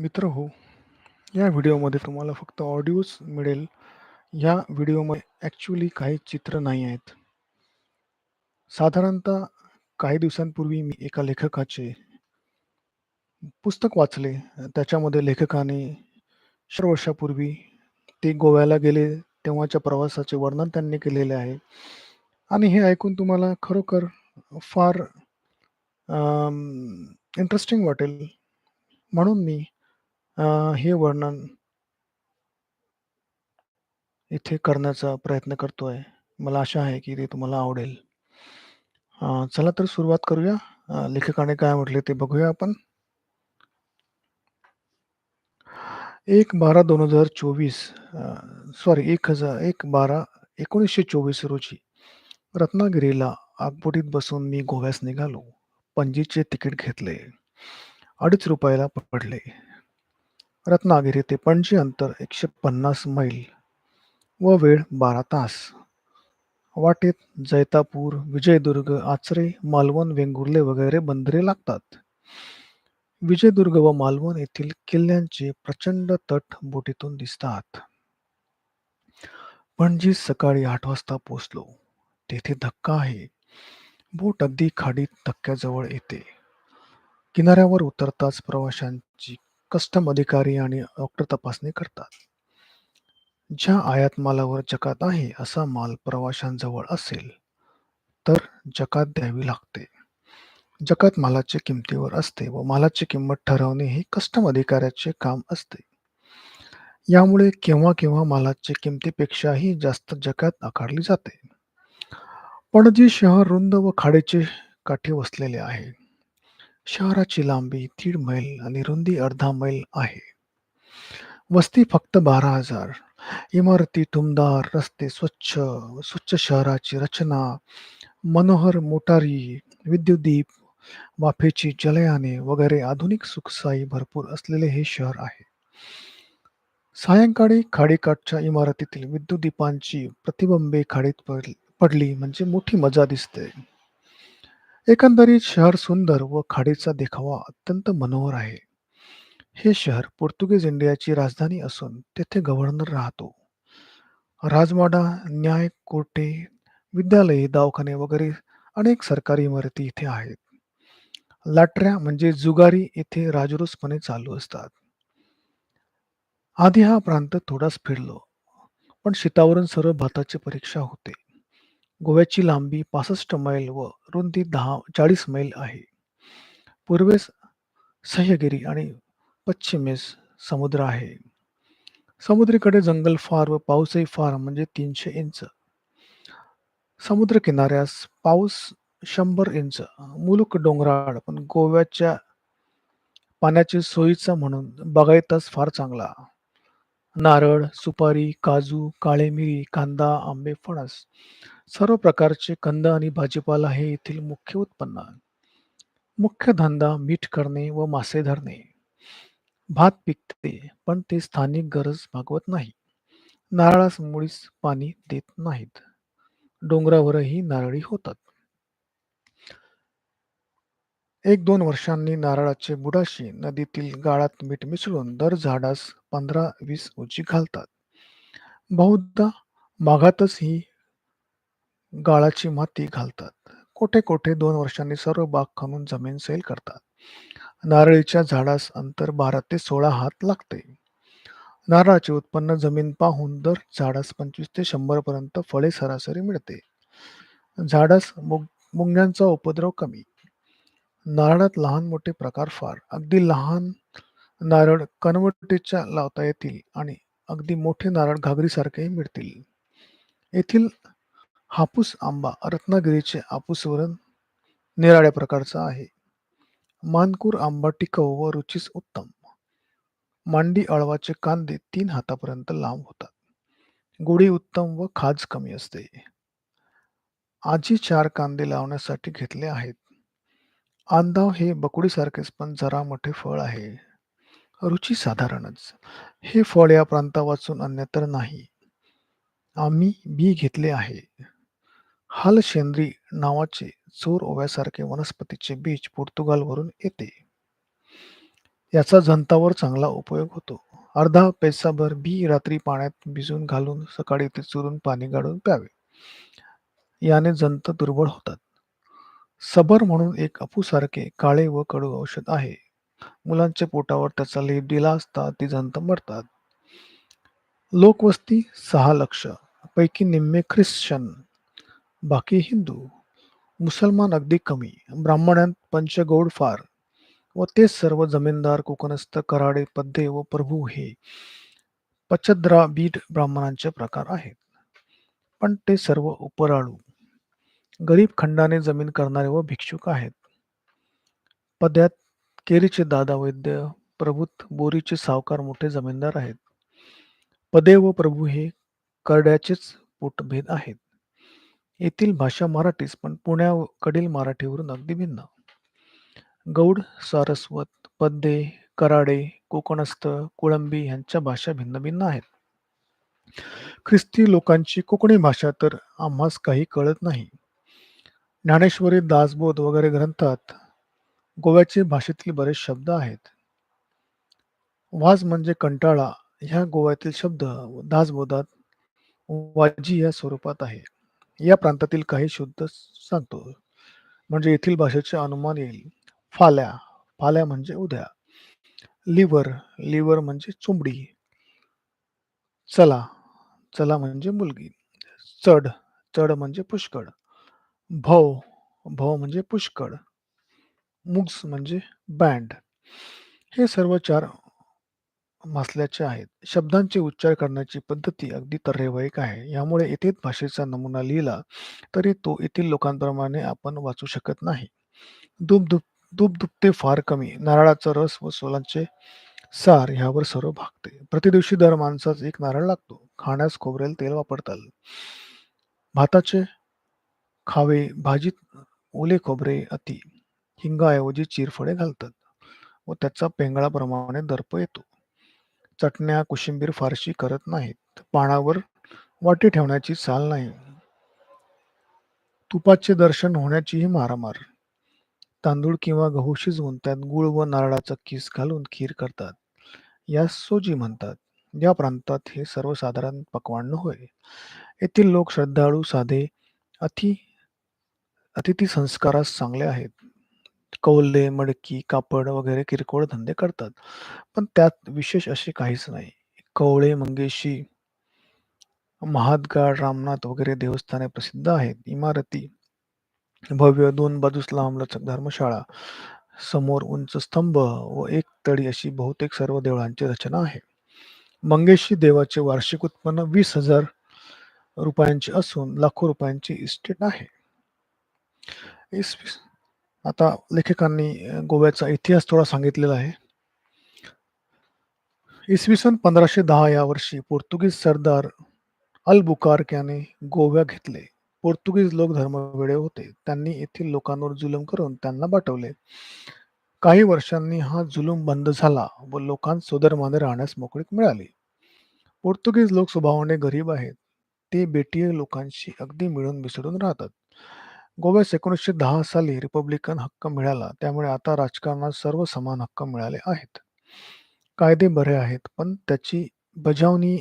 मित्र हो, या व्हिडिओमध्ये तुम्हाला फक्त ऑडिओच मिळेल. या व्हिडिओमध्ये ॲक्च्युली काही चित्र नाही आहेत. साधारणतः काही दिवसांपूर्वी मी एका लेखकाचे पुस्तक वाचले. त्याच्यामध्ये लेखकाने शर वर्षापूर्वी ते गोव्याला गेले, तेव्हाच्या प्रवासाचे वर्णन त्यांनी केलेले आहे. आणि हे ऐकून तुम्हाला खरोखर फार इंटरेस्टिंग वाटेल. म्हणून मी अ, हे वर्णन इथे करण्याचा प्रयत्न करतोय. मला आशा आहे की ते तुम्हाला आवडेल. अ, चला तर सुरुवात करूया. अ, लेखकाने काय म्हटले ते बघूया आपण. 1/12/2024 अ, सॉरी 1000 1/12/1924 रोजी रत्नागिरीला आगबोटीत बसून मी गोव्यास निघालो. पणजीचे तिकीट घेतले. ₹2.50 रुपयाला पडले. रत्नागिरी ते पणजी अंतर 150 मैल व वेळ 12 तास. वाटेत जैतापूर, विजयदुर्ग, आचरे, मालवण, वेंगुर्ले वगैरे बंदरे लागतात. विजयदुर्ग व मालवण येथील किल्ल्यांचे प्रचंड तट बोटीतून दिसतात. पणजी सकाळी आठ वाजता पोचलो तेथे धक्का आहे. बोट अगदी खाडीत धक्क्याजवळ येते. किनाऱ्यावर उतरताच प्रवाशांची कस्टम अधिकारी आणि डॉक्टर तपासणी करतात. ज्या आयात मालावर जकात आहे असा माल प्रवाशांजवळ असेल, तर जकात द्यावी लागते. जकात मालाच्या किमतीवर असते व मालाची किंमत ठरवणे हे कस्टम अधिकाऱ्याचे काम असते. यामुळे केव्हा केव्हा मालाच्या किमतीपेक्षाही जास्त जकात आकारली जाते. पणजी शहर रुंद व खाडीचे काठी वसलेले आहे. शहराची लांबी दीड मैल आणि रुंदी अर्धा मैल आहे. वस्ती फक्त 12,000. इमारती टुमदार, रस्ते स्वच्छ, स्वच्छ शहराची रचना, मनोहर मोटारी, विद्युतदीप, वाफेची जलयाने वगैरे आधुनिक सुखसोयी भरपूर असलेले हे शहर आहे. सायंकाळी खाडीकाठच्या इमारतीतील विद्युतदीपांची प्रतिबिंबे खाडीत पड पडली म्हणजे मोठी मजा दिसते. एकंदरीत शहर सुंदर व खाडीचा देखावा अत्यंत मनोहर आहे. हे शहर पोर्तुगीज इंडियाची राजधानी असून तेथे गव्हर्नर राहतो. राजवाडा, न्याय कोर्टे, विद्यालये, दवाखाने वगैरे अनेक सरकारी इमारती इथे आहेत. लाटऱ्या म्हणजे जुगारी इथे राजरोसपणे चालू असतात. आधी हा प्रांत थोडाच फिरलो, पण शेतावरून सर्व भाताची परीक्षा होते. गोव्याची लांबी 65 मैल व रुंदी 10 40 मैल आहे. पूर्वेस सह्यगिरी आणि पश्चिमेस समुद्र आहे. समुद्रीकडे जंगल फार व पाऊसही फार म्हणजे 300 इंच. समुद्र किनाऱ्यास पाऊस 100 इंच. मुलुख डोंगराळ पण गोव्याच्या पाण्याची सोयीचा म्हणून बागायतीस फार चांगला. नारळ, सुपारी, काजू, काळे मिरी, कांदा, आंबे, फणस सर्व प्रकारचे कंद आणि भाजीपाला हे येथील मुख्य उत्पन्न. मुख्य धंदा मीठ करणे व मासे धरणे. भात पिकते, पण ते स्थानिक गरज भागवत नाही. नारळास मुळीच पाणी देत नाहीत. डोंगरावरही नारळी होतात. एक दोन वर्षांनी नारळाचे बुडाशी नदीतील गाळात मीठ मिसळून दर झाडास पंधरा वीस उची घालतात. बहुधा माघातच ही गाळाची माती घालतात. कोठे कोठे दोन वर्षांनी सर्व बाग खणून जमीन सैल करतात. नारळीच्या झाडास अंतर 12 ते 16 हात लागते. नारळाचे उत्पन्न जमीन पाहून दर झाडास 25 ते शंभर पर्यंत फळे सरासरी मिळते. झाडास मुग मुंग्यांचा उपद्रव कमी. नारळात लहान मोठे प्रकार फार. अगदी लहान नारळ कनवटीच्या लावता येतील आणि अगदी मोठे नारळ घागरीसारखेही मिळतील. येथील हापूस आंबा रत्नागिरीचे हापूसवरून निराळ्या प्रकारचा आहे. मानकूर आंबा टिकाऊ व रुचीस उत्तम. मांडी अळवाचे कांदे तीन हातापर्यंत लांब होतात. गोडी उत्तम व खाज कमी असते. आजी चार कांदे लावण्यासाठी घेतले आहेत. आंदाव हे बकुळीसारखेच पण जरा मोठे फळ आहे. रुची साधारणच. हे फळ या प्रांतावाचून अन्यत्र नाही. आम्ही बी घेतले आहे. हालशेंद्री नावाचे चोर ओव्यासारखे वनस्पतीचे बीज पोर्तुगालवरून येते. याचा जंतावर चांगला उपयोग होतो. अर्धा पैसाभर बी रात्री पाण्यात भिजवून घालून सकाळी ते चुरून पाणी गाळून प्यावे. याने जंत दुर्बळ होतात. सबर म्हणून एक अफूसारखे काळे व कडू औषध आहे. मुलांच्या पोटावर त्याचा लेप दिला असता ती जंत मरतात. लोकवस्ती सहा लक्ष पैकी निम्मे ख्रिश्चन, बाकी हिंदू. मुसलमान अगदी कमी. ब्राह्मणांत पंचगौड फार व तेच सर्व जमीनदार, कोकणस्थ, कराडे, पद्ये व प्रभू हे पचद्रा बीड ब्राह्मणांचे प्रकार आहेत. पण ते सर्व उपराळू, गरीब खंडाने जमीन करणारे व भिक्षुक आहेत. पद्यात केरीचे दादा वैद्य, प्रभूत बोरीचे सावकार मोठे जमीनदार आहेत. पदे व प्रभू हे करड्याचेच पोटभेद आहेत. येथील भाषा मराठीच पण पुण्याकडील मराठीवरून अगदी भिन्न. गौड, सारस्वत, पद्ये, कराडे, कोकणस्थ, कुळंबी ह्यांच्या भाषा भिन्न भिन्न आहेत. ख्रिस्ती लोकांची कोकणी भाषा तर आम्हास काही कळत नाही. ज्ञानेश्वरी, दासबोध वगैरे ग्रंथात गोव्याचे भाषेतील बरेच शब्द आहेत. वाज म्हणजे कंटाळा ह्या गोव्यातील शब्द दासबोधात वाजी या स्वरूपात आहे. या प्रांतातील काही शुद्ध सांगतो म्हणजे येथील भाषेचे अनुमान येईल. फाल्या फाल्या म्हणजे उद्या. लिव्हर लिव्हर म्हणजे चुंबडी. चला चला म्हणजे मुलगी. चढ चढ म्हणजे पुष्कळ. भव भव म्हणजे पुष्कळ. मुग्स म्हणजे बँड. हे सर्व चार मसल्याचे आहेत. शब्दांचे उच्चार करण्याची पद्धती अगदी तर्हेवाईक आहे. यामुळे येथेच भाषेचा नमुना लिहिला तरी तो येथील लोकांप्रमाणे आपण वाचू शकत नाही. दूध दुप दूध दुभते फार कमी. नारळाचा रस व सोलांचे सार ह्यावर सर्व भागते. प्रतिदिवशी दर माणसास एक नारळ लागतो. खाण्यास खोबरेल तेल वापरतात. भाताचे खावे भाजीत ओले खोबरे अति. हिंगाऐवजी चिरफळे घालतात व त्याचा पेंगळाप्रमाणे दर्प येतो. चटण्या कोशिंबीर फारशी करत नाहीत. पानावर वाटी ठेवण्याची चाल नाही. तुपाचे दर्शन होण्याचीही मारामार. तांदूळ किंवा गहू शिजवून त्यात गूळ व नारळाचा किस घालून खीर करतात. यास सोजी म्हणतात. या प्रांतात हे सर्वसाधारण पक्वान्न होय. येथील लोक श्रद्धाळू, साधे, अति अतिथी संस्कारास चांगले आहेत. कौल्हे, मडकी, कापड वगैरे किरकोळ धंदे करतात. पण त्यात विशेष असे काहीच नाही. कवळे, मंगेशी, महादगाड, रामनाथ वगैरे देवस्थाने प्रसिद्ध आहेत. इमारती भव्य, दोन बाजूस लांबलचक धर्मशाळा, समोर उंच स्तंभ व एक तळी अशी बहुतेक सर्व देवळांची रचना आहे. मंगेशी देवाचे वार्षिक उत्पन्न वीस हजार रुपयांचे असून लाखो रुपयांची इस्टेट आहे. इसवी आता लेखकांनी गोव्याचा इतिहास थोडा सांगितलेला आहे. इसवी सन पंधराशे दहा या वर्षी पोर्तुगीज सरदार अल-बुकार्क याने गोव्या घेतले. पोर्तुगीज लोक धर्मवेडे होते. त्यांनी येथील लोकांवर जुलम करून त्यांना पाठवले. काही वर्षांनी हा जुलूम बंद झाला व लोकांस स्वधर्माने राहण्यास मोकळीक मिळाली. पोर्तुगीज लोक स्वभावाने गरीब आहेत. ते बेटीय लोकांशी अगदी मिळून मिसळून राहतात. गोव्यास एकोणीसशे दहा साली रिपब्लिकन हक्क मिळाला त्यामुळे आता राजकारणात सर्व समान हक्क मिळाले आहेत. कायदे बरे आहेत पण त्याची बजावणी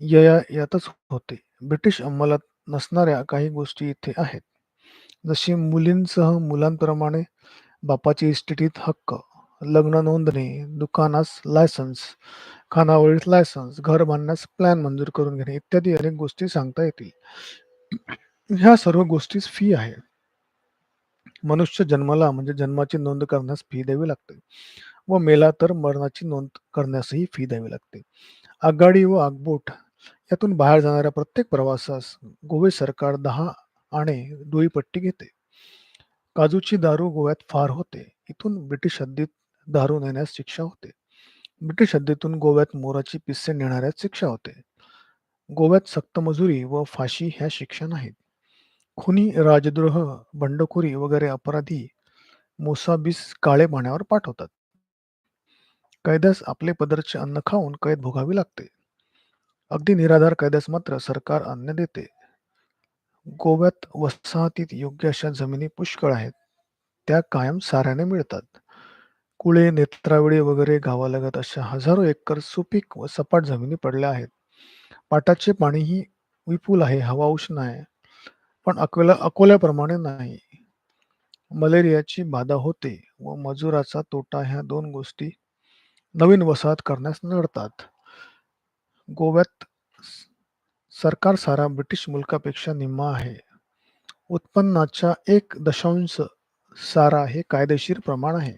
ययायातच होते. ब्रिटिश अंमलात नसणाऱ्या काही गोष्टी इथे आहेत. जशी मुलींसह मुलांप्रमाणे बापाची इस्टेटीत हक्क, लग्न नोंदणी, दुकानास लायसन्स, खानावळीस लायसन्स, घर बांधण्यास प्लॅन मंजूर करून घेणे इत्यादी अनेक गोष्टी सांगता येतील. ह्या सर्व गोष्टीस फी आहे. मनुष्य जन्माला म्हणजे जन्माची नोंद करण्यास फी द्यावी लागते व मेला तर मरणाची नोंद करण्यासही फी द्यावी लागते. आगगाडी व आगबोट यातून बाहेर जाणाऱ्या प्रत्येक प्रवासास गोवे सरकार दहा आणे डोईपट्टी घेते. काजूची दारू गोव्यात फार होते. इथून ब्रिटिश हद्दीत दारू नेण्यास शिक्षा होते. ब्रिटिश हद्दीतून गोव्यात मोराची पिसे नेणाऱ्यास शिक्षा होते. गोव्यात सक्तमजुरी व फाशी ह्या शिक्षा नाहीत. खुनी, राजद्रोह, बंडखोरी वगैरे अपराधी मोसाबीस काळे पाण्यावर पाठवतात. कैद्यास आपले पदरचे अन्न खाऊन कैद भोगावी लागते. अगदी निराधार कैद्यास मात्र सरकार अन्न देते. गोव्यात वसाहतीत योग्य अशा जमिनी पुष्कळ आहेत. त्या कायम साऱ्याने मिळतात. कुळे, नेत्रावळी वगैरे गावालगत अशा हजारो एकर सुपीक व सपाट जमिनी पडल्या आहेत. पाटाचे पाणीही विपुल आहे, हवा उष्ण आहे. पण अकोला अकोल्याप्रमाणे नाही. मलेरियाची बाधा होते व मजुराचा तोटा ह्या दोन गोष्टी नवीन वसाहत करण्यास नडतात. गोव्यात सरकार सारा ब्रिटिश मुलकापेक्षा निम्मा आहे. उत्पन्नाच्या एक दशांश सारा हे कायदेशीर प्रमाण आहे.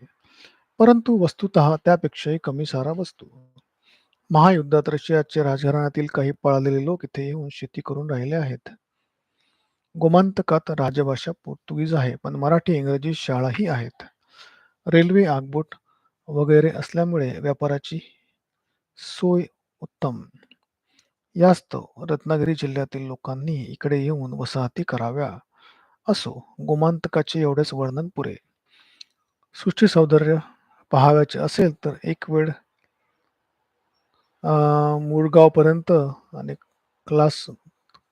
परंतु वस्तुतः त्यापेक्षाही कमी सारा वस्तू महायुद्धात रशियाचे राजघराण्यातील काही पळालेले लोक इथे येऊन शेती करून राहिले आहेत. गोमांतकात राजभाषा पोर्तुगीज आहे, पण मराठी, इंग्रजी शाळाही आहेत. रेल्वे, आगबोट वगैरे असल्यामुळे व्यापाराची सोय उत्तम. यास्तव रत्नागिरी जिल्ह्यातील लोकांनी इकडे येऊन वसाहती कराव्या. असो, गोमांतकाचे एवढेच वर्णन पुरे. सृष्टीसौंदर्य पहाव्याचे असेल तर एक वेळ मुळगावपर्यंत आणि क्लास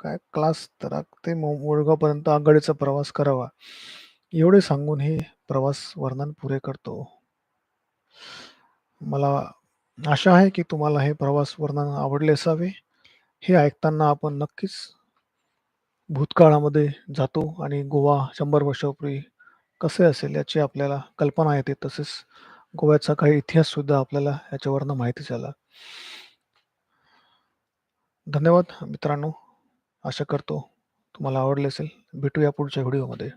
काय क्लास तर ते मुळगावपर्यंत आघाडीचा प्रवास करावा. एवढे सांगून हे प्रवास वर्णन पुरे करतो. मला आशा आहे की तुम्हाला हे प्रवास वर्णन आवडले असावे. हे ऐकताना आपण नक्कीच भूतकाळामध्ये जातो आणि गोवा 100 वर्षापूर्वी कसे असेल याची आपल्याला कल्पना येते. तसेच गोव्याचा काही इतिहाससुद्धा आपल्याला याच्यावरनं माहिती झाला. धन्यवाद मित्रांनो. आशा करतो तुम्हाला आवडले असेल. भेटूया पुढच्या व्हिडिओमध्ये.